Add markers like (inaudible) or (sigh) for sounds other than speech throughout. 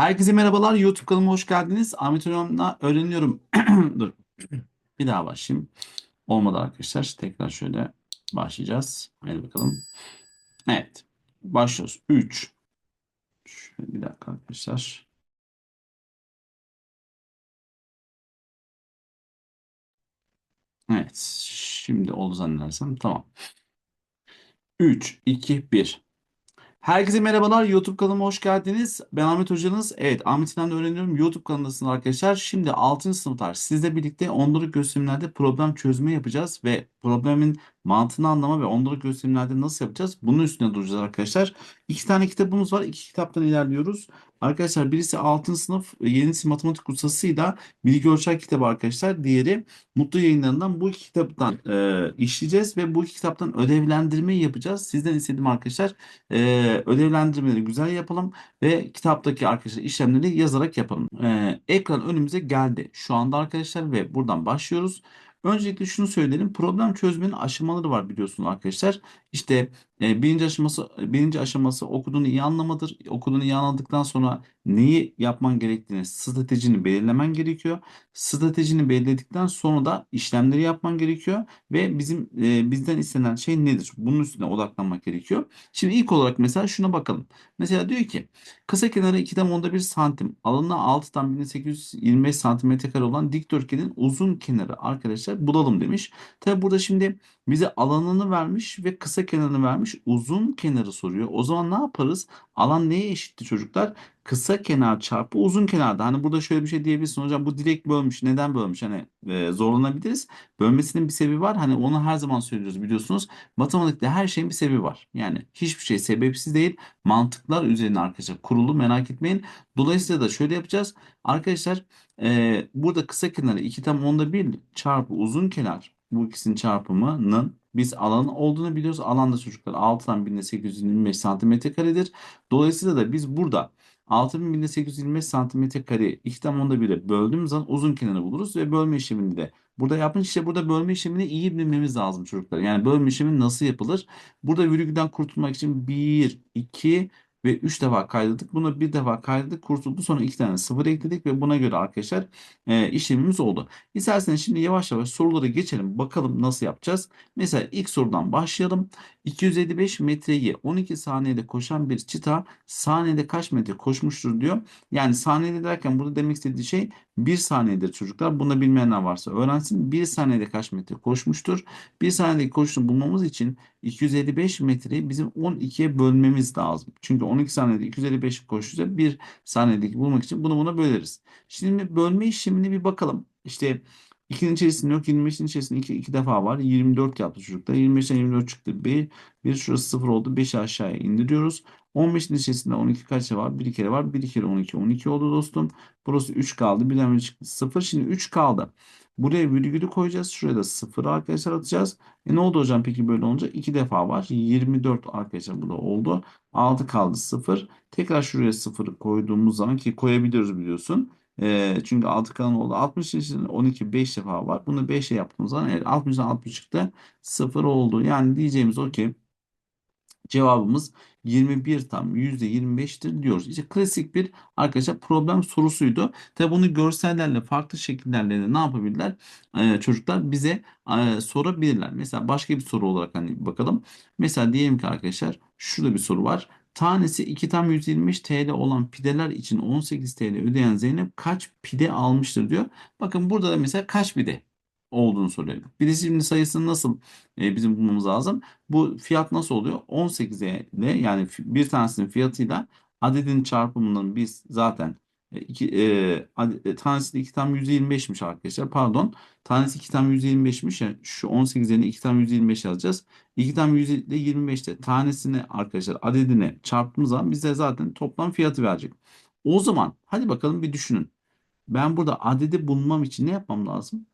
Herkese merhabalar. YouTube kanalıma hoş geldiniz. Ahmet Hocam'la öğreniyorum. (clears throat) Dur. Bir daha başlayayım. Olmadı arkadaşlar. Tekrar şöyle başlayacağız. Hadi bakalım. Evet. Başlıyoruz. 3. Şöyle bir dakika arkadaşlar. Evet. Şimdi oldu zannedersem. Tamam. 3, 2, 1. Herkese merhabalar. YouTube kanalıma hoş geldiniz. Ben Ahmet Hocanız. Evet, Ahmet İnan'da öğreniyorum. YouTube kanalındasınız arkadaşlar. Şimdi 6. sınıflar sizle birlikte ondalık gösterimlerde problem çözme yapacağız ve problemin mantığını anlama ve ondalık gösterimlerde nasıl yapacağız? Bunun üstüne duracağız arkadaşlar. İki tane kitabımız var. İki kitaptan ilerliyoruz. Arkadaşlar birisi 6. sınıf Yenisi Matematik Kursası'yla Bilgi Ölçer kitabı arkadaşlar. Diğeri Mutlu Yayınları'ndan bu iki kitaptan e, işleyeceğiz ve bu iki kitaptan ödevlendirme yapacağız. Sizden istediğim arkadaşlar e, ödevlendirmeleri güzel yapalım ve kitaptaki arkadaşlar işlemleri yazarak yapalım. E, ekran önümüze geldi şu anda arkadaşlar ve buradan başlıyoruz. Öncelikle şunu söyleyelim. Problem çözmenin aşamaları var biliyorsunuz arkadaşlar. İşte e, birinci aşaması birinci aşaması okuduğunu iyi anlamadır. Okuduğunu iyi anladıktan sonra neyi yapman gerektiğini, stratejini belirlemen gerekiyor. Stratejini belirledikten sonra da işlemleri yapman gerekiyor ve bizim e, bizden istenen şey nedir? Bunun üstüne odaklanmak gerekiyor. Şimdi ilk olarak mesela şuna bakalım. Mesela diyor ki kısa kenarı 2'den onda 1 santim, alanı 6'dan 1825 santimetre kare olan dikdörtgenin uzun kenarı arkadaşlar bulalım demiş. Tabi burada şimdi bize alanını vermiş ve kısa kenarını vermiş. Uzun kenarı soruyor. O zaman ne yaparız? Alan neye eşitti çocuklar? Kısa kenar çarpı uzun kenarda. Hani burada şöyle bir şey diyebilirsin hocam bu direkt bölmüş. Neden bölmüş? Hani e, zorlanabiliriz. Bölmesinin bir sebebi var. Hani onu her zaman söylüyoruz biliyorsunuz. Matematikte her şeyin bir sebebi var. Yani hiçbir şey sebepsiz değil. Mantıklar üzerine arkadaşlar kurulu merak etmeyin. Dolayısıyla da şöyle yapacağız. Arkadaşlar e, burada kısa kenarı 2 tam onda 1 çarpı uzun kenar bu ikisinin çarpımının biz alanın olduğunu biliyoruz. Alanda çocuklar 6'dan 1825 santimetre karedir. Dolayısıyla da biz burada 6825 santimetre kare 2 tam onda 1'e böldüğümüz zaman uzun kenarı buluruz ve bölme işlemini de burada yapın. İşte burada bölme işlemini iyi bilmemiz lazım çocuklar. Yani bölme işlemi nasıl yapılır? Burada virgülden kurtulmak için 1, 2 ve 3 defa kaydettik. Bunu bir defa kaydettik, kurtuldu. Sonra 2 tane sıfır ekledik ve buna göre arkadaşlar e, işlemimiz oldu. İsterseniz şimdi yavaş yavaş soruları geçelim. Bakalım nasıl yapacağız. Mesela ilk sorudan başlayalım. 255 metreyi 12 saniyede koşan bir çita saniyede kaç metre koşmuştur diyor. Yani saniyede derken burada demek istediği şey 1 saniyedir çocuklar. Bunu bilmeyenler varsa öğrensin. 1 saniyede kaç metre koşmuştur? 1 saniyede koştuğunu bulmamız için 255 metreyi bizim 12'ye bölmemiz lazım. Çünkü 12 saniyede 255 koşacak. 1 saniyedeki bulmak için bunu buna böleriz. Şimdi bölme işlemini bir bakalım. İşte 2'nin içerisinde yok. 25'in içerisinde 2, 2 defa var. 24 yaptı çocuklar. 25'ten 24 çıktı. 1, 1 şurası 0 oldu. 5'i aşağıya indiriyoruz. 15'in içerisinde 12 kaç var? 1 kere var. 1 kere 12. 12 oldu dostum. Burası 3 kaldı. Birden biri çıktı. 0. Şimdi 3 kaldı. Buraya virgülü koyacağız. Şuraya da 0 arkadaşlar atacağız. E ne oldu hocam peki böyle olunca? 2 defa var. 24 arkadaşlar burada oldu. 6 kaldı 0. Tekrar şuraya 0 koyduğumuz zaman ki koyabiliyoruz biliyorsun. E, çünkü 6 kalan oldu. 60 için 12 5 defa var. Bunu 5'e yaptığımız zaman evet 60'dan 60 çıktı. 0 oldu. Yani diyeceğimiz o ki cevabımız 21 tam %25'tir diyoruz. İşte klasik bir arkadaşlar problem sorusuydu. Tabi bunu görsellerle farklı şekillerle de ne yapabilirler? Ee, çocuklar bize e, sorabilirler. Mesela başka bir soru olarak hani bakalım. Mesela diyelim ki arkadaşlar şurada bir soru var. Tanesi 2 tam 125 TL olan pideler için 18 TL ödeyen Zeynep kaç pide almıştır diyor. Bakın burada da mesela kaç pide olduğunu soruyor. Bileşimli sayısını nasıl e, bizim bulmamız lazım? Bu fiyat nasıl oluyor? 18 ile yani bir tanesinin fiyatıyla adedin çarpımının biz zaten e, iki, e, ade- e, tanesi de 2 tam 125'miş arkadaşlar. Pardon. Tanesi 2 tam 125'miş. Yani şu 18 yerine 2 tam 125 yazacağız. 2 tam 100 ile 25'te tanesini arkadaşlar adedine çarptığımız zaman bize zaten toplam fiyatı verecek. O zaman hadi bakalım bir düşünün. Ben burada adedi bulmam için ne yapmam lazım?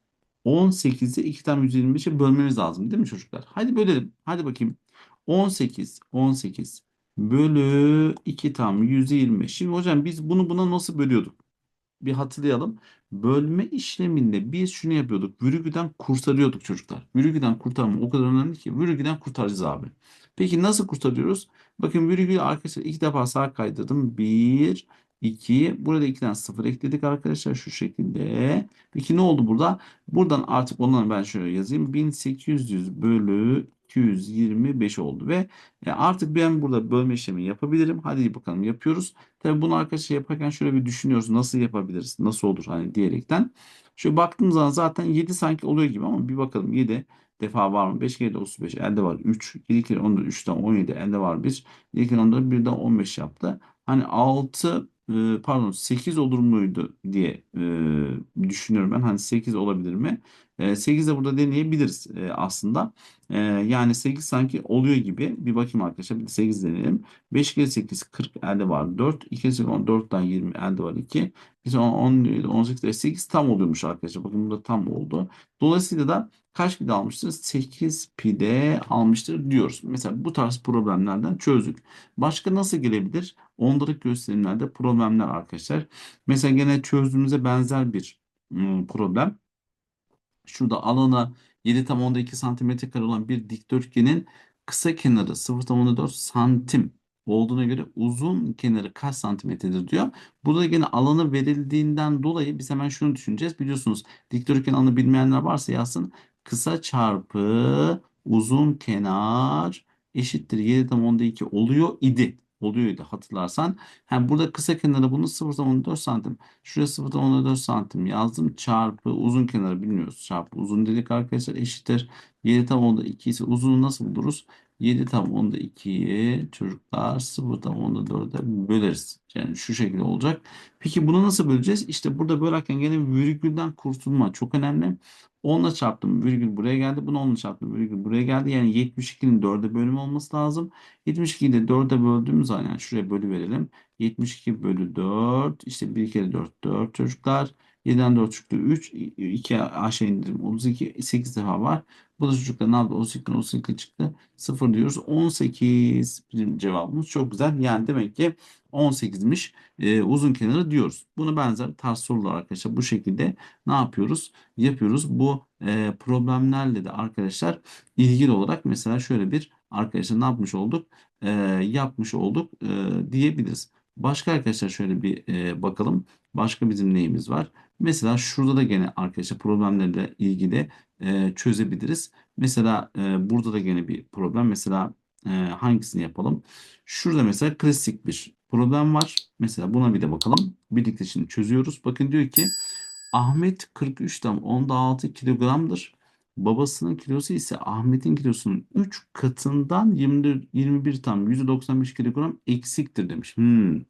18'i 2 tam 125'e bölmemiz lazım değil mi çocuklar? Hadi bölelim. Hadi bakayım. 18, 18 bölü 2 tam 125. Şimdi hocam biz bunu buna nasıl bölüyorduk? Bir hatırlayalım. Bölme işleminde biz şunu yapıyorduk. Virgülden kurtarıyorduk çocuklar. Virgülden kurtarma o kadar önemli ki. Virgülden kurtaracağız abi. Peki nasıl kurtarıyoruz? Bakın virgülü arkadaşlar iki defa sağa kaydırdım. 1, 2. Burada 2'den 0 ekledik arkadaşlar şu şekilde. Peki ne oldu burada? Buradan artık onları ben şöyle yazayım. 1800 bölü 225 oldu ve e, artık ben burada bölme işlemi yapabilirim. Hadi bakalım yapıyoruz. Tabii bunu arkadaşlar yaparken şöyle bir düşünüyoruz. Nasıl yapabiliriz? Nasıl olur hani diyerekten. Şöyle baktığım zaman zaten 7 sanki oluyor gibi ama bir bakalım 7 defa var mı? 5 kere de 35 elde var 3. 7 kere 14 3'ten 17 elde var 1. 7 kere 14 birden 15 yaptı. Hani 6 e, pardon 8 olur muydu diye e, düşünüyorum ben. Hani 8 olabilir mi? E, 8 de burada deneyebiliriz e, aslında. E, yani 8 sanki oluyor gibi. Bir bakayım arkadaşlar. Bir de 8 deneyelim. 5 kere 8 40 elde var 4. 2 kere 8 14'ten 20 elde var 2. Biz 10, 18, 8 tam oluyormuş arkadaşlar. Bakın burada tam oldu. Dolayısıyla da kaç pide almıştır? 8 pide almıştır diyoruz. Mesela bu tarz problemlerden çözdük. Başka nasıl gelebilir? Ondalık gösterimlerde problemler arkadaşlar. Mesela gene çözdüğümüze benzer bir ım, problem. Şurada alana 7 tam onda 2 santimetre kare olan bir dikdörtgenin kısa kenarı 0,4 santim olduğuna göre uzun kenarı kaç santimetredir diyor. Burada gene alanı verildiğinden dolayı biz hemen şunu düşüneceğiz. Biliyorsunuz dikdörtgen alanı bilmeyenler varsa yazsın. Kısa çarpı uzun kenar eşittir 7 tam onda 2 oluyor idi. Oluyordu hatırlarsan. Yani burada kısa kenarı bunu 0,4 santim. Şuraya 0,14 santim yazdım. Çarpı uzun kenarı bilmiyoruz. Çarpı uzun dedik arkadaşlar eşittir. 7 tam onda 2 ise uzunu nasıl buluruz? 7 tam onda 2'yi çocuklar 0 tam onda 4'e böleriz. Yani şu şekilde olacak. Peki bunu nasıl böleceğiz? İşte burada bölerken gene virgülden kurtulma çok önemli. 10'la çarptım virgül buraya geldi. Bunu 10'la çarptım virgül buraya geldi. Yani 72'nin 4'e bölümü olması lazım. 72'yi de 4'e böldüğümüz zaman yani şuraya bölü verelim. 72 bölü 4 işte 1 kere 4 4 çocuklar. 7'den 4 çıktı 3. 2 aşağı indirim 32. 8 defa var. Bu da çocuklar ne yaptı? 32'den 32 çıktı. 0 diyoruz. 18 bizim cevabımız çok güzel. Yani demek ki 18'miş e, uzun kenarı diyoruz. Bunu benzer tarz sorular arkadaşlar bu şekilde ne yapıyoruz? Yapıyoruz. Bu e, problemlerle de arkadaşlar ilgili olarak mesela şöyle bir arkadaşlar ne yapmış olduk? E, yapmış olduk e, diyebiliriz. Başka arkadaşlar şöyle bir e, bakalım. Başka bizim neyimiz var? Mesela şurada da gene arkadaşlar problemlerle ilgili e, çözebiliriz. Mesela e, burada da gene bir problem. Mesela e, hangisini yapalım? Şurada mesela klasik bir problem var. Mesela buna bir de bakalım. Birlikte şimdi çözüyoruz. Bakın diyor ki Ahmet 43 tam onda 6 kilogramdır. Babasının kilosu ise Ahmet'in kilosunun 3 katından 24, 21 tam 195 kilogram eksiktir demiş. Hmm.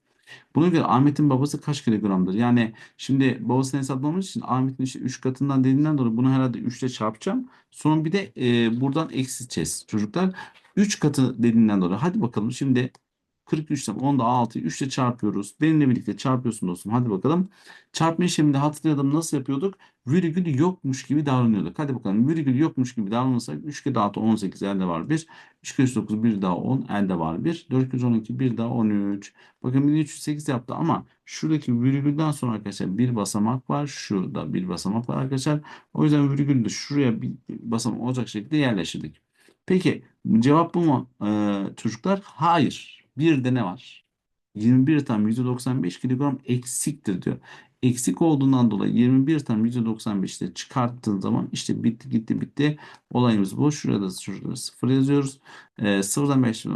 Buna göre Ahmet'in babası kaç kilogramdır? Yani şimdi babasını hesaplamamız için Ahmet'in işte 3 katından dediğinden dolayı bunu herhalde 3 ile çarpacağım. Sonra bir de e, buradan eksilteceğiz çocuklar. 3 katı dediğinden dolayı. Hadi bakalım şimdi 43'ten 10'da 6'yı 3 ile çarpıyoruz. Benimle birlikte çarpıyorsun dostum. Hadi bakalım. Çarpma işleminde hatırlayalım nasıl yapıyorduk? Virgül yokmuş gibi davranıyorduk. Hadi bakalım virgül yokmuş gibi davranırsak 3 kere daha 18 elde var 1. 3 kere 9 1 daha 10 elde var 1. 4 kere 12 1 daha 13. Bakın 1308 yaptı ama şuradaki virgülden sonra arkadaşlar bir basamak var. Şurada bir basamak var arkadaşlar. O yüzden virgülü de şuraya bir basamak olacak şekilde yerleştirdik. Peki cevap bu mu ee, çocuklar? Hayır. Bir de ne var? 21 tam 195 kilogram eksiktir diyor. Eksik olduğundan dolayı 21 tam 195'te çıkarttığın zaman işte bitti gitti bitti. Olayımız bu. Şurada şurada 0 yazıyoruz. Ee, 0'dan 5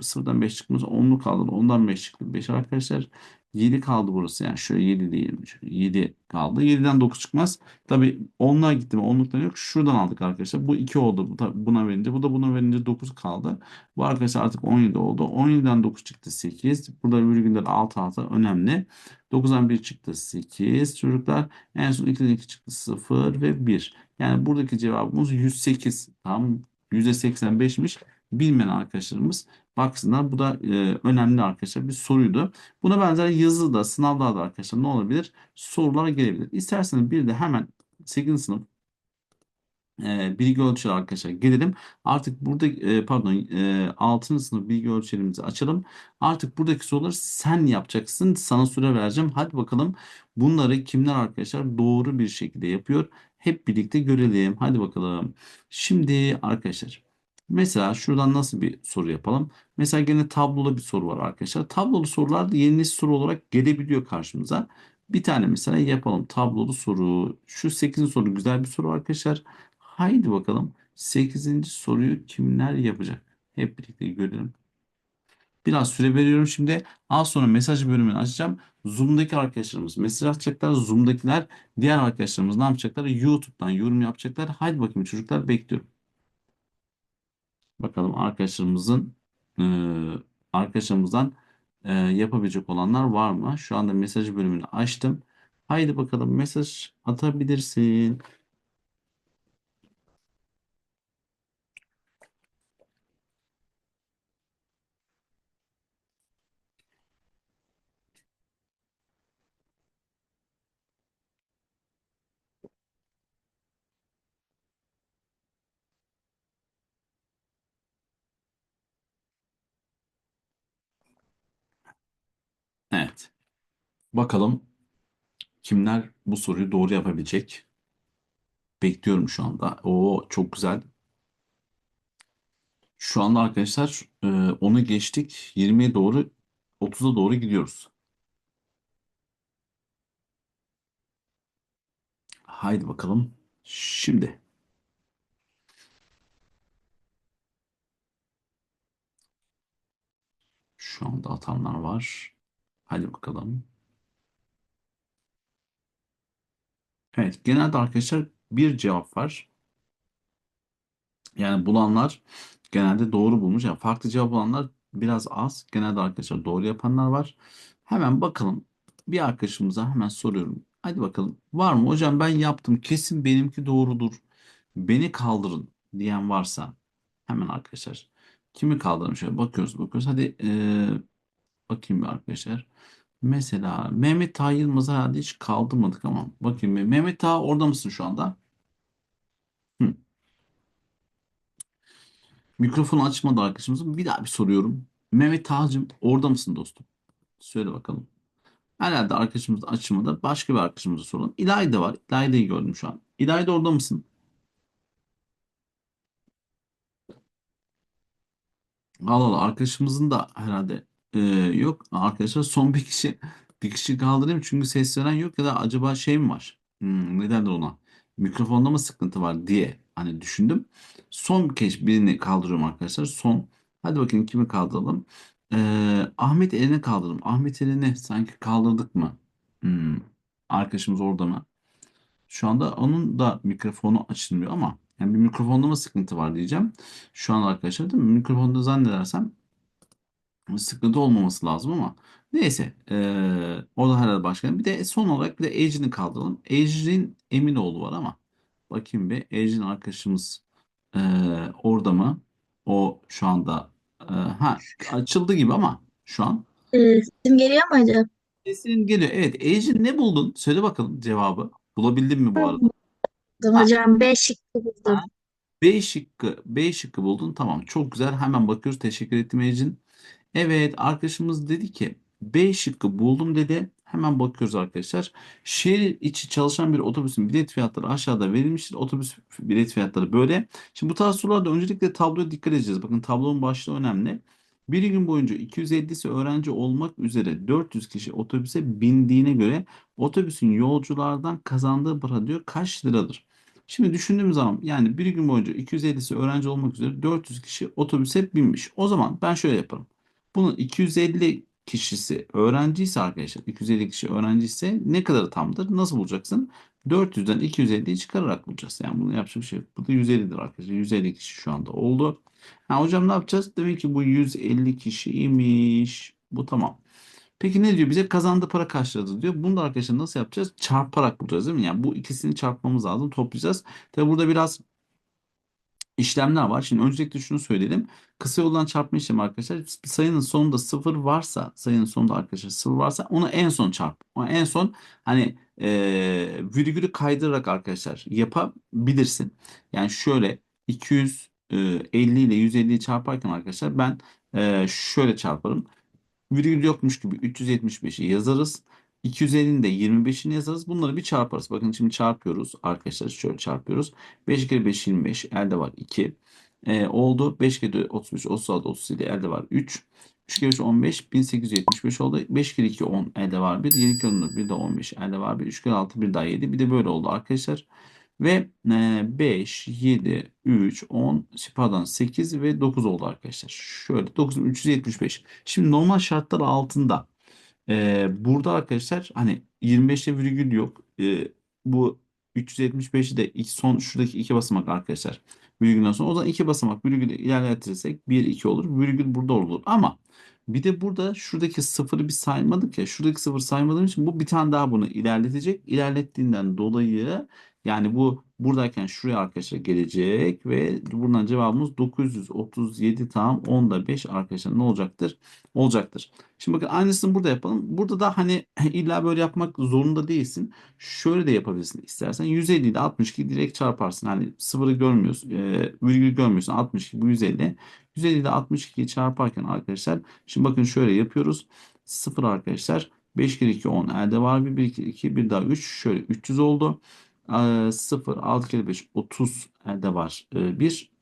0'dan 5 çıkmış 10'lu kaldı. 10'dan 5 çıktı. 5 arkadaşlar. 7 kaldı burası. Yani şöyle 7 diyelim. Şöyle 7 kaldı. 7'den 9 çıkmaz. Tabi 10'lar gitti mi? 10'luktan yok. Şuradan aldık arkadaşlar. Bu 2 oldu. Bu da buna verince. Bu da buna verince 9 kaldı. Bu arkadaşlar artık 17 oldu. 17'den 9 çıktı 8. Burada virgüller alt alta önemli. 9'dan 1 çıktı 8 çocuklar. En son 2'den 2 çıktı 0 ve 1. Yani buradaki cevabımız 108. Tam %85'miş. Bilmeyen arkadaşlarımız baksınlar. Bu da e, önemli arkadaşlar bir soruydu. Buna benzer yazıda, sınavlarda arkadaşlar ne olabilir? Sorular gelebilir. İsterseniz bir de hemen 8. sınıf e, bilgi ölçüleri arkadaşlar gelelim. Artık burada e, pardon e, 6. sınıf bilgi ölçülerimizi açalım. Artık buradaki soruları sen yapacaksın. Sana süre vereceğim. Hadi bakalım bunları kimler arkadaşlar doğru bir şekilde yapıyor. Hep birlikte görelim. Hadi bakalım. Şimdi arkadaşlar Mesela şuradan nasıl bir soru yapalım? Mesela gene tablolu bir soru var arkadaşlar. Tablolu sorular da yeni soru olarak gelebiliyor karşımıza. Bir tane mesela yapalım. Tablolu soru. Şu 8. soru güzel bir soru arkadaşlar. Haydi bakalım. sekizinci soruyu kimler yapacak? Hep birlikte görelim. Biraz süre veriyorum şimdi. Az sonra mesaj bölümünü açacağım. Zoom'daki arkadaşlarımız mesaj atacaklar. Zoom'dakiler diğer arkadaşlarımız ne yapacaklar? YouTube'dan yorum yapacaklar. Haydi bakayım çocuklar bekliyorum. Bakalım arkadaşlarımızın e, arkadaşlarımızdan e, yapabilecek olanlar var mı? Şu anda mesaj bölümünü açtım. Haydi bakalım mesaj atabilirsin. Evet. Bakalım kimler bu soruyu doğru yapabilecek? Bekliyorum şu anda. Oo çok güzel. Şu anda arkadaşlar e, onu geçtik. 20'ye doğru 30'a doğru gidiyoruz. Haydi bakalım. Şimdi şu anda atanlar var. Hadi bakalım. Evet, genelde arkadaşlar bir cevap var. Yani bulanlar genelde doğru bulmuş. Yani farklı cevap bulanlar biraz az. Genelde arkadaşlar doğru yapanlar var. Hemen bakalım. Bir arkadaşımıza hemen soruyorum. Hadi bakalım. Var mı? Hocam ben yaptım. Kesin benimki doğrudur. Beni kaldırın diyen varsa hemen arkadaşlar. Kimi kaldırın? Şöyle bakıyoruz bakıyoruz. Hadi eee, bakayım bir arkadaşlar. Mesela Mehmet Taha Yılmaz'ı herhalde hiç kaldırmadık ama bakayım. Mehmet Taha orada mısın şu anda? Mikrofonu açmadı arkadaşımız. Bir daha bir soruyorum. Mehmet Tağcığım orada mısın dostum? Söyle bakalım. Herhalde arkadaşımız açmadı. Başka bir arkadaşımıza soralım. İlayda var. İlayda'yı gördüm şu an. İlayda orada mısın? Allah Allah arkadaşımızın da herhalde e, yok. Arkadaşlar son bir kişi bir kişi kaldırayım çünkü ses veren yok ya da acaba şey mi var? Hmm, ne ona? Mikrofonda mı sıkıntı var diye hani düşündüm. Son kez birini kaldırıyorum arkadaşlar. Son. Hadi bakayım kimi kaldıralım? Ee, Ahmet Eren'i kaldıralım. Ahmet Eren'i sanki kaldırdık mı? Hmm, arkadaşımız orada mı? Şu anda onun da mikrofonu açılmıyor ama yani bir mikrofonda mı sıkıntı var diyeceğim. Şu an arkadaşlar değil mi? Mikrofonda zannedersem sıkıntı olmaması lazım ama neyse eee o da herhalde başka. Bir de son olarak bir de Ecrin'i kaldıralım. Ecrin Eminoğlu var ama bakayım bir Ecrin arkadaşımız eee, orada mı? O şu anda eee, ha açıldı gibi ama şu an. Ee, sesim geliyor mu hocam? Sesin geliyor. Evet Ecrin ne buldun? Söyle bakalım cevabı. Bulabildin mi bu arada? Buldum hocam 5 şıkkı buldum. B şıkkı, B şıkkı buldun. Tamam çok güzel. Hemen bakıyoruz. Teşekkür ettim Ecrin. Evet arkadaşımız dedi ki B şıkkı buldum dedi. Hemen bakıyoruz arkadaşlar. Şehir içi çalışan bir otobüsün bilet fiyatları aşağıda verilmiştir. Otobüs bilet fiyatları böyle. Şimdi bu tarz sorularda öncelikle tabloya dikkat edeceğiz. Bakın tablonun başlığı önemli. Bir gün boyunca 250'si öğrenci olmak üzere 400 kişi otobüse bindiğine göre otobüsün yolculardan kazandığı para diyor kaç liradır? Şimdi düşündüğümüz zaman yani bir gün boyunca 250'si öğrenci olmak üzere 400 kişi otobüse binmiş. O zaman ben şöyle yaparım. Bunun 250 kişisi öğrenciyse arkadaşlar 250 kişi öğrenciyse ne kadarı tamdır? Nasıl bulacaksın? 400'den 250'yi çıkararak bulacağız. Yani bunu yapacak bir şey yok. Bu da 150'dir arkadaşlar. 150 kişi şu anda oldu. Ha, hocam ne yapacağız? Demek ki bu 150 kişiymiş. Bu tamam. Peki ne diyor bize? Kazandığı para kaç liradır diyor. Bunu da arkadaşlar nasıl yapacağız? Çarparak bulacağız değil mi? Yani bu ikisini çarpmamız lazım. Toplayacağız. Tabi burada biraz işlemler var. Şimdi öncelikle şunu söyleyelim. Kısa yoldan çarpma işlemi arkadaşlar. Bir sayının sonunda sıfır varsa, sayının sonunda arkadaşlar sıfır varsa onu en son çarp. Onu en son hani e, virgülü kaydırarak arkadaşlar yapabilirsin. Yani şöyle 250 ile 150'yi çarparken arkadaşlar ben e, şöyle çarparım. Virgül yokmuş gibi 375'i yazarız. 250'nin de 25'ini yazarız. Bunları bir çarparız. Bakın şimdi çarpıyoruz. Arkadaşlar şöyle çarpıyoruz. 5 kere 5 25. Elde var 2. E, oldu. 5 kere 35, 36, 37 elde var 3. 3 kere 3 15, 1875 oldu. 5 kere 2 10 elde var 1. 7 kere 14 bir de 15 elde var 1. 3 kere 6 bir daha 7. Bir de böyle oldu arkadaşlar. Ve e, 5, 7, 3, 10, pardon 8 ve 9 oldu arkadaşlar. Şöyle 9375. Şimdi normal şartlar altında ee, burada arkadaşlar hani 25'te virgül yok. Ee, bu 375'i de ilk son şuradaki iki basamak arkadaşlar. Virgülden sonra o zaman iki basamak virgül ilerletirsek 1 2 olur. Virgül burada olur. Ama bir de burada şuradaki sıfırı bir saymadık ya. Şuradaki sıfır saymadığım için bu bir tane daha bunu ilerletecek. İlerlettiğinden dolayı yani bu buradayken şuraya arkadaşlar gelecek ve buradan cevabımız 937 tam 10'da 5 arkadaşlar ne olacaktır? Olacaktır. Şimdi bakın aynısını burada yapalım. Burada da hani (laughs) illa böyle yapmak zorunda değilsin. Şöyle de yapabilirsin istersen. 150 ile 62 direkt çarparsın. Hani sıfırı görmüyorsun, e, virgül görmüyorsun. 62 bu 150. 150 ile 62'yi çarparken arkadaşlar şimdi bakın şöyle yapıyoruz. 0 arkadaşlar. 5 kere 2 10 elde var bir 1 kere 2 bir daha 3 şöyle 300 oldu. E, 0 6 kere 5 30 elde var. E, 1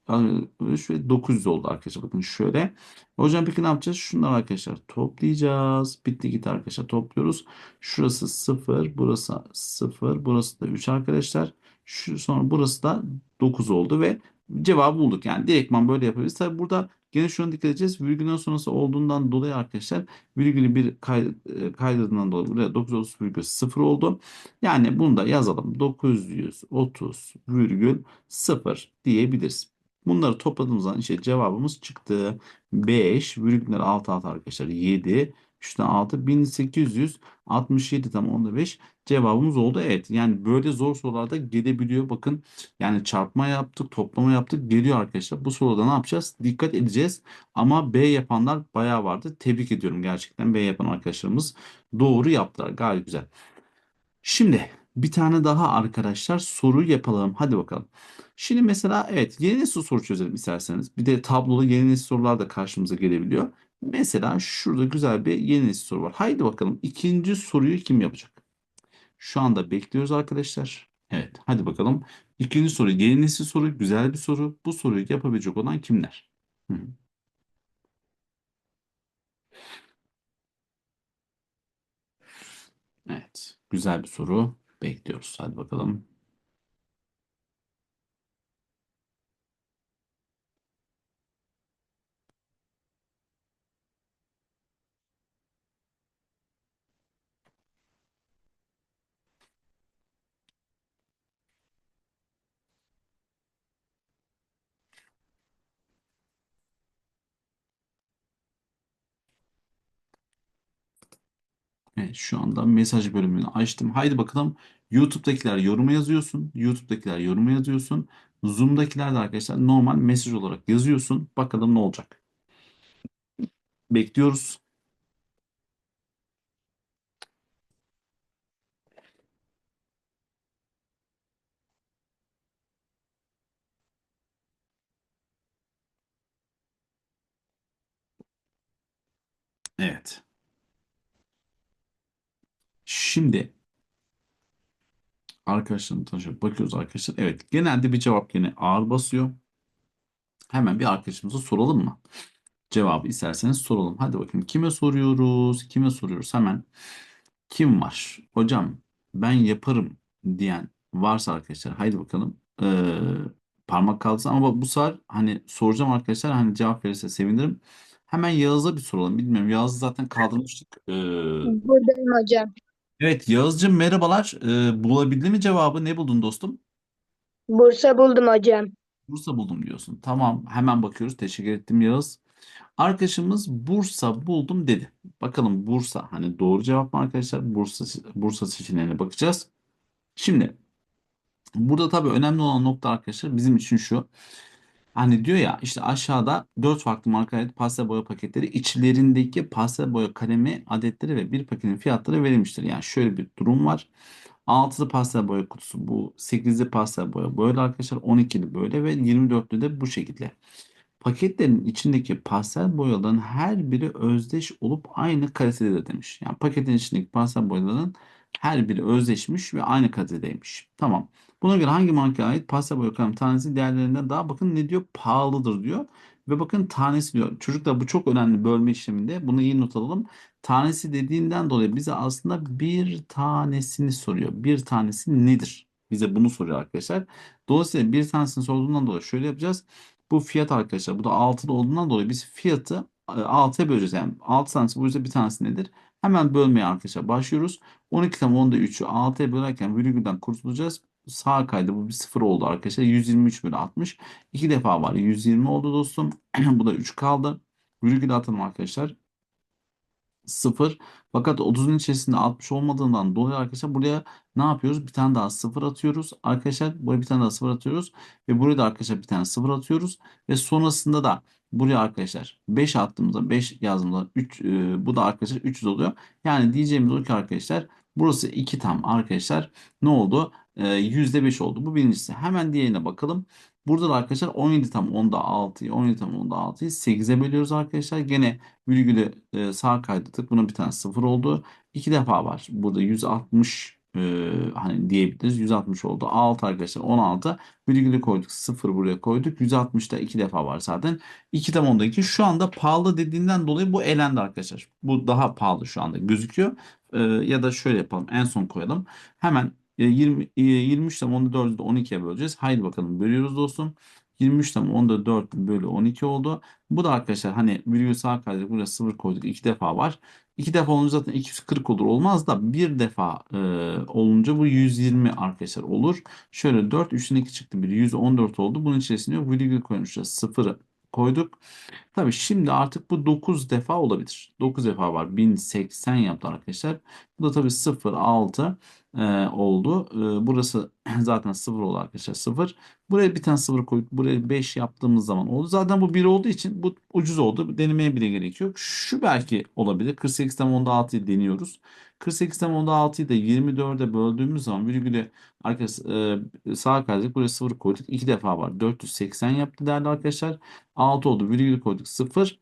3 ve 900 oldu arkadaşlar. Bakın şöyle. Hocam peki ne yapacağız? Şunları arkadaşlar toplayacağız. Bitti gitti arkadaşlar topluyoruz. Şurası 0, burası 0, burası da 3 arkadaşlar. Şu, sonra burası da 9 oldu ve cevabı bulduk. Yani direktman böyle yapabiliriz. Tabi burada gene şuna dikkat edeceğiz. Virgülden sonrası olduğundan dolayı arkadaşlar virgülü bir kay, e, kaydırdığından dolayı buraya 930,0 oldu. Yani bunu da yazalım. 930,0 diyebiliriz. Bunları topladığımız zaman işte cevabımız çıktı. 5 virgüller 6 6 arkadaşlar 7 3'ten 6 1867 tam onda 5 cevabımız oldu. Evet yani böyle zor sorularda gelebiliyor. Bakın yani çarpma yaptık toplama yaptık geliyor arkadaşlar. Bu soruda ne yapacağız? Dikkat edeceğiz. Ama B yapanlar bayağı vardı. Tebrik ediyorum gerçekten B yapan arkadaşlarımız doğru yaptılar. Gayet güzel. Şimdi bir tane daha arkadaşlar soru yapalım. Hadi bakalım. Şimdi mesela evet yeni nesil soru çözelim isterseniz. Bir de tablolu yeni nesil sorular da karşımıza gelebiliyor. Mesela şurada güzel bir yeni nesil soru var. Haydi bakalım ikinci soruyu kim yapacak? Şu anda bekliyoruz arkadaşlar. Evet hadi bakalım. İkinci soru yeni nesil soru güzel bir soru. Bu soruyu yapabilecek olan kimler? Hı. Evet güzel bir soru. Bekliyoruz. Hadi bakalım. Evet, şu anda mesaj bölümünü açtım. Haydi bakalım. YouTube'dakiler yoruma yazıyorsun. YouTube'dakiler yoruma yazıyorsun. Zoom'dakiler de arkadaşlar normal mesaj olarak yazıyorsun. Bakalım ne olacak. Bekliyoruz. Evet. Şimdi arkadaşlarım tanışıp bakıyoruz arkadaşlar. Evet genelde bir cevap yine ağır basıyor. Hemen bir arkadaşımıza soralım mı? Cevabı isterseniz soralım. Hadi bakayım kime soruyoruz? Kime soruyoruz? Hemen kim var? Hocam ben yaparım diyen varsa arkadaşlar haydi bakalım. Ee, parmak kaldırsın ama bu sefer hani soracağım arkadaşlar hani cevap verirse sevinirim. Hemen Yağız'a bir soralım. Bilmiyorum Yağız'ı zaten kaldırmıştık. Ee, Buradayım hocam. Evet Yağız'cığım merhabalar. Ee, bulabildin mi cevabı? Ne buldun dostum? Bursa buldum hocam. Bursa buldum diyorsun. Tamam hemen bakıyoruz. Teşekkür ettim Yağız. Arkadaşımız Bursa buldum dedi. Bakalım Bursa hani doğru cevap mı arkadaşlar? Bursa Bursa seçeneğine bakacağız. Şimdi burada tabii önemli olan nokta arkadaşlar bizim için şu. Hani diyor ya işte aşağıda 4 farklı marka ait pastel boya paketleri içlerindeki pastel boya kalemi adetleri ve bir paketin fiyatları verilmiştir. Yani şöyle bir durum var. 6'lı pastel boya kutusu bu. 8'li pastel boya böyle arkadaşlar. 12'li böyle ve 24'lü de bu şekilde. Paketlerin içindeki pastel boyaların her biri özdeş olup aynı kalitededir demiş. Yani paketin içindeki pastel boyaların her biri özdeşmiş ve aynı kalitedeymiş. Tamam. Buna göre hangi markaya ait pastel boya kalem tanesi diğerlerinden daha bakın ne diyor? Pahalıdır diyor. Ve bakın tanesi diyor. Çocuklar bu çok önemli bölme işleminde. Bunu iyi not alalım. Tanesi dediğinden dolayı bize aslında bir tanesini soruyor. Bir tanesi nedir? Bize bunu soruyor arkadaşlar. Dolayısıyla bir tanesini sorduğundan dolayı şöyle yapacağız. Bu fiyat arkadaşlar. Bu da 6'da olduğundan dolayı biz fiyatı e, 6'ya böleceğiz. Yani 6 tanesi bu yüzden bir tanesi nedir? Hemen bölmeye arkadaşlar başlıyoruz. 12 tam 10'da 3'ü 6'ya bölerken virgülden kurtulacağız. Sağ kaydı bu bir sıfır oldu arkadaşlar. 123 bölü 60. 2 defa var. 120 oldu dostum. (clears throat) bu da 3 kaldı. Virgül atalım arkadaşlar. 0. Fakat 30'un içerisinde 60 olmadığından dolayı arkadaşlar buraya ne yapıyoruz? Bir tane daha 0 atıyoruz. Arkadaşlar buraya bir tane daha 0 atıyoruz. Ve buraya da arkadaşlar bir tane 0 atıyoruz. Ve sonrasında da buraya arkadaşlar 5 attığımızda 5 yazdığımızda 3 e, bu da arkadaşlar 300 oluyor. Yani diyeceğimiz o ki arkadaşlar burası 2 tam arkadaşlar ne oldu? E, %5 oldu. Bu birincisi. Hemen diğerine bakalım. Burada da arkadaşlar 17 tam 10'da 6'yı 17 tam 10'da 6'yı 8'e bölüyoruz arkadaşlar. Gene virgülü e, sağ kaydettik. Buna bir tane 0 oldu. 2 defa var. Burada 160 hani diyebiliriz. 160 oldu. 6 arkadaşlar 16. Virgülü koyduk. 0 buraya koyduk. 160'da 2 defa var zaten. 2 tam 10'da 2. Şu anda pahalı dediğinden dolayı bu elendi arkadaşlar. Bu daha pahalı şu anda gözüküyor. Ya da şöyle yapalım. En son koyalım. Hemen e, 20, e, 23 tam 10'da 4'ü de 12'ye böleceğiz. Haydi bakalım bölüyoruz dostum. 23 tam 10'da 4 bölü 12 oldu. Bu da arkadaşlar hani virgül sağ kaydık buraya 0 koyduk 2 defa var. 2 defa olunca zaten 240 olur olmaz da bir defa e, olunca bu 120 arkadaşlar olur. Şöyle 4 3'ün 2 çıktı bir 114 oldu. Bunun içerisine virgül koymuşuz 0 koyduk. Tabii şimdi artık bu 9 defa olabilir. 9 defa var. 1080 yaptı arkadaşlar. Bu da tabii 0, 6 e, oldu. E, burası (clears throat) zaten 0 oldu arkadaşlar. 0. Buraya bir tane 0 koyduk. Buraya 5 yaptığımız zaman oldu. Zaten bu 1 olduğu için bu ucuz oldu. Denemeye bile gerek yok. Şu belki olabilir. 48 tam 10'da 6'yı deniyoruz. 48 tam 10'da 6'yı da 24'e böldüğümüz zaman virgülü arkadaşlar e, sağa kaydık. Buraya 0 koyduk. 2 defa var. 480 yaptı değerli arkadaşlar. 6 oldu. Virgülü koyduk 0.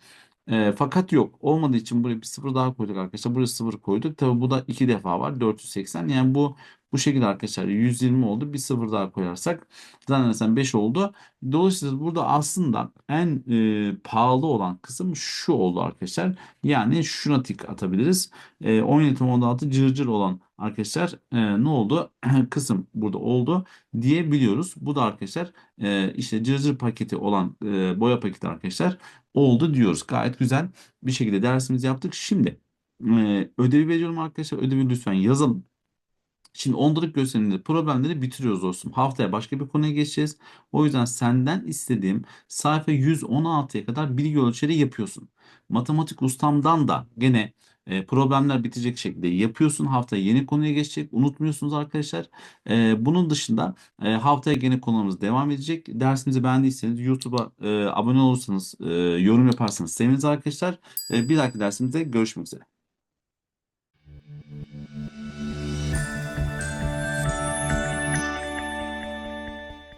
E, fakat yok. Olmadığı için buraya bir 0 daha koyduk arkadaşlar. Buraya 0 koyduk. Tabi bu da 2 defa var. 480. Yani bu bu şekilde arkadaşlar 120 oldu. Bir 0 daha koyarsak zannedersem 5 oldu. Dolayısıyla burada aslında en e, pahalı olan kısım şu oldu arkadaşlar. Yani şuna tik atabiliriz. E, 17 16 cırcır olan arkadaşlar e, ne oldu? (clears throat) kısım burada oldu diyebiliyoruz. Bu da arkadaşlar e, işte cırcır paketi olan e, boya paketi arkadaşlar oldu diyoruz. Gayet güzel bir şekilde dersimizi yaptık. Şimdi e, ödevi veriyorum arkadaşlar. Ödevi lütfen yazalım. Şimdi ondalık gösteriminde problemleri bitiriyoruz dostum. Haftaya başka bir konuya geçeceğiz. O yüzden senden istediğim sayfa 116'ya kadar bilgi ölçeri yapıyorsun. Matematik ustamdan da gene e, problemler bitecek şekilde yapıyorsun. Haftaya yeni konuya geçecek. Unutmuyorsunuz arkadaşlar. E, bunun dışında e, haftaya gene konularımız devam edecek. Dersimizi beğendiyseniz YouTube'a e, abone olursanız, e, yorum yaparsanız seviniriz arkadaşlar. E, bir dahaki dersimizde görüşmek üzere.